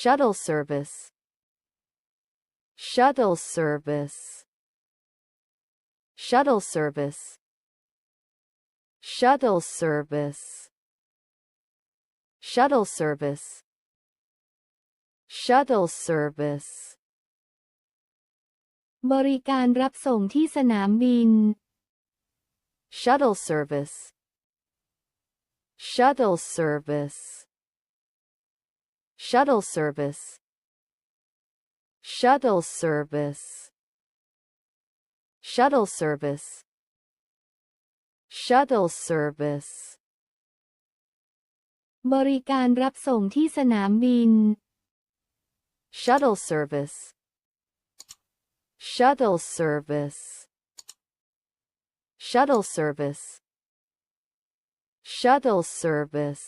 shuttle service shuttle service shuttle service shuttle service shuttle service shuttle service บริการรับส่งที่สนามบิน shuttle service shuttle service shuttle service shuttle service shuttle service shuttle service บริการรับส่งที่สนามบิน shuttle service shuttle service shuttle service shuttle service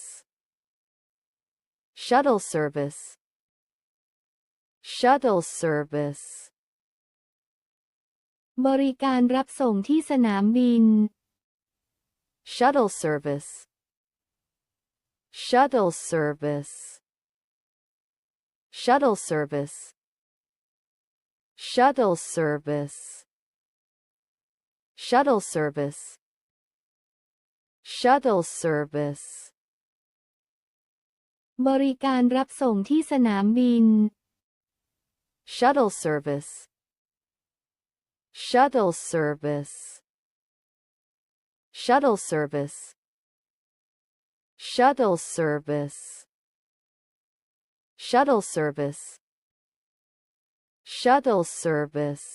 shuttle service shuttle service บริการรับส่งที่สนามบิน shuttle service shuttle service shuttle service shuttle service shuttle service shuttle service บริการรับส่งที่สนามบิน shuttle service shuttle service shuttle service shuttle service shuttle service shuttle service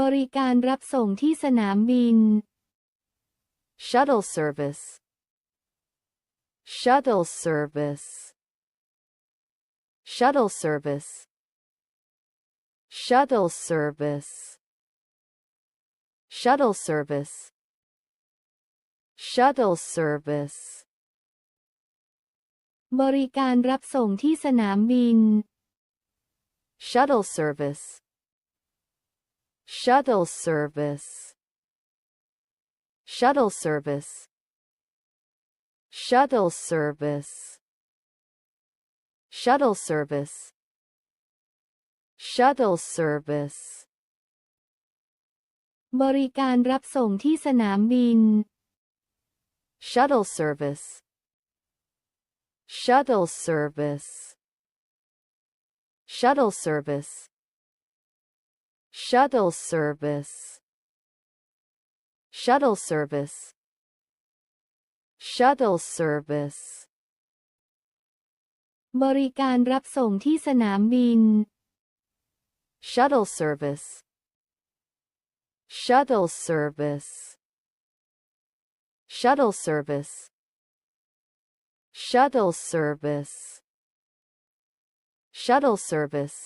บริการรับส่งที่สนามบิน shuttle service shuttle service shuttle service shuttle service shuttle service shuttle service บริการรับส่งที่สนามบิน shuttle service shuttle service shuttle service shuttle service shuttle service shuttle service บริการรับส่งที่สนามบิน shuttle service shuttle service shuttle service shuttle service shuttle service Shuttle service บริการรับส่งที่สนามบิน shuttle service shuttle service shuttle service shuttle service shuttle service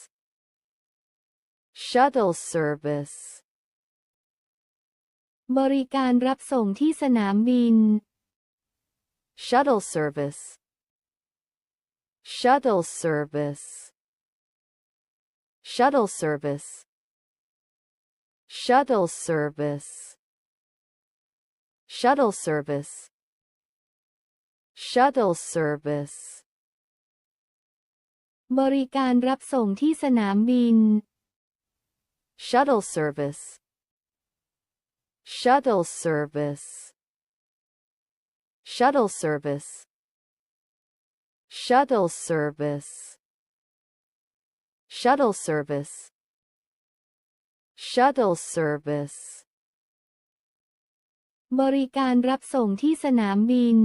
shuttle service บริการรับส่งที่สนามบิน shuttle service shuttle service shuttle service shuttle service shuttle service shuttle service บริการรับส่งที่สนามบิน shuttle service shuttle service Shuttle service shuttle service shuttle service shuttle service บริการรับส่งที่สนามบิน